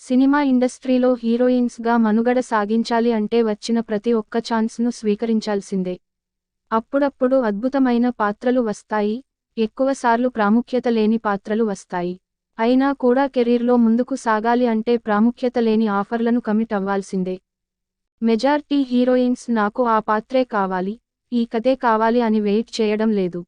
Cinema ఇండస్ట్రీలో హీరోయిన్స్గా మనుగడ సాగించాలి అంటే వచ్చిన ప్రతి ఒక్క ఛాన్స్ను స్వీకరించాల్సిందే. అప్పుడప్పుడు అద్భుతమైన పాత్రలు వస్తాయి ఎక్కువసార్లు ప్రాముఖ్యత లేని పాత్రలు వస్తాయి. అయినా కూడా కెరీర్లో ముందుకు సాగాలి అంటే ప్రాముఖ్యత లేని ఆఫర్లను కమిట్ అవ్వాల్సిందే. మెజార్టీ హీరోయిన్స్ నాకు ఆ పాత్రే కావాలి ఈ కథే కావాలి అని వెయిట్ చేయడం లేదు.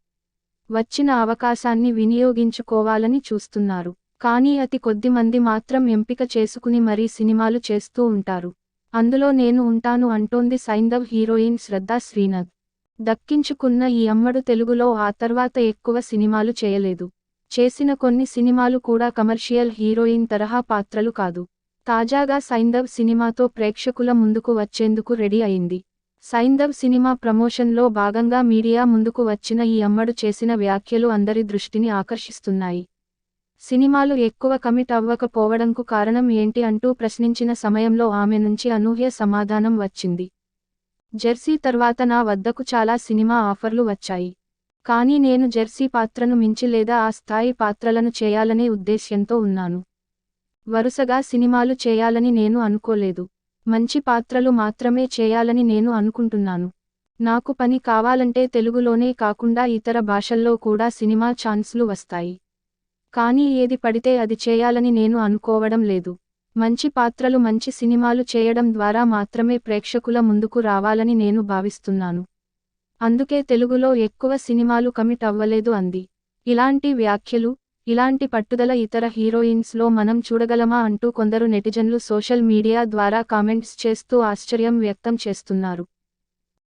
వచ్చిన అవకాశాన్ని వినియోగించుకోవాలని చూస్తున్నారు. కానీ అతి కొద్ది మంది మాత్రం ఎంపిక చేసుకుని మరీ సినిమాలు చేస్తూ ఉంటారు. అందులో నేను ఉంటాను అంటోంది సైందవ్ హీరోయిన్ శ్రద్ధా శ్రీనాథ్. దక్కించుకున్న ఈ అమ్మడు తెలుగులో ఆ తర్వాత ఎక్కువ సినిమాలు చేయలేదు. చేసిన కొన్ని సినిమాలు కూడా కమర్షియల్ హీరోయిన్ తరహా పాత్రలు కాదు. తాజాగా సైందవ్ సినిమాతో ప్రేక్షకుల ముందుకు వచ్చేందుకు రెడీ అయింది. సైందవ్ సినిమా ప్రమోషన్లో భాగంగా మీడియా ముందుకు వచ్చిన ఈ అమ్మడు చేసిన వ్యాఖ్యలు అందరి దృష్టిని ఆకర్షిస్తున్నాయి. సినిమాలు ఎక్కువ కమిట్ అవ్వకపోవడంకు కారణం ఏంటి అంటూ ప్రశ్నించిన సమయంలో ఆమె నుంచి అనూహ్య సమాధానం వచ్చింది. జెర్సీ తర్వాత నా వద్దకు చాలా సినిమా ఆఫర్లు వచ్చాయి. కానీ నేను జెర్సీ పాత్రను మించి లేదా ఆ స్థాయి పాత్రలను చేయాలనే ఉద్దేశ్యంతో ఉన్నాను. వరుసగా సినిమాలు చేయాలని నేను అనుకోలేదు. మంచి పాత్రలు మాత్రమే చేయాలని నేను అనుకుంటున్నాను. నాకు పని కావాలంటే తెలుగులోనే కాకుండా ఇతర భాషల్లో కూడా సినిమా ఛాన్స్లు వస్తాయి. కానీ ఏది పడితే అది చేయాలని నేను అనుకోవడం లేదు. మంచి పాత్రలు మంచి సినిమాలు చేయడం ద్వారా మాత్రమే ప్రేక్షకుల ముందుకు రావాలని నేను భావిస్తున్నాను. అందుకే తెలుగులో ఎక్కువ సినిమాలు కమిట్ అవ్వలేదు అంది. ఇలాంటి వ్యాఖ్యలు ఇలాంటి పట్టుదల ఇతర హీరోయిన్స్లో మనం చూడగలమా అంటూ కొందరు నెటిజన్లు సోషల్ మీడియా ద్వారా కామెంట్స్ చేస్తూ ఆశ్చర్యం వ్యక్తం చేస్తున్నారు.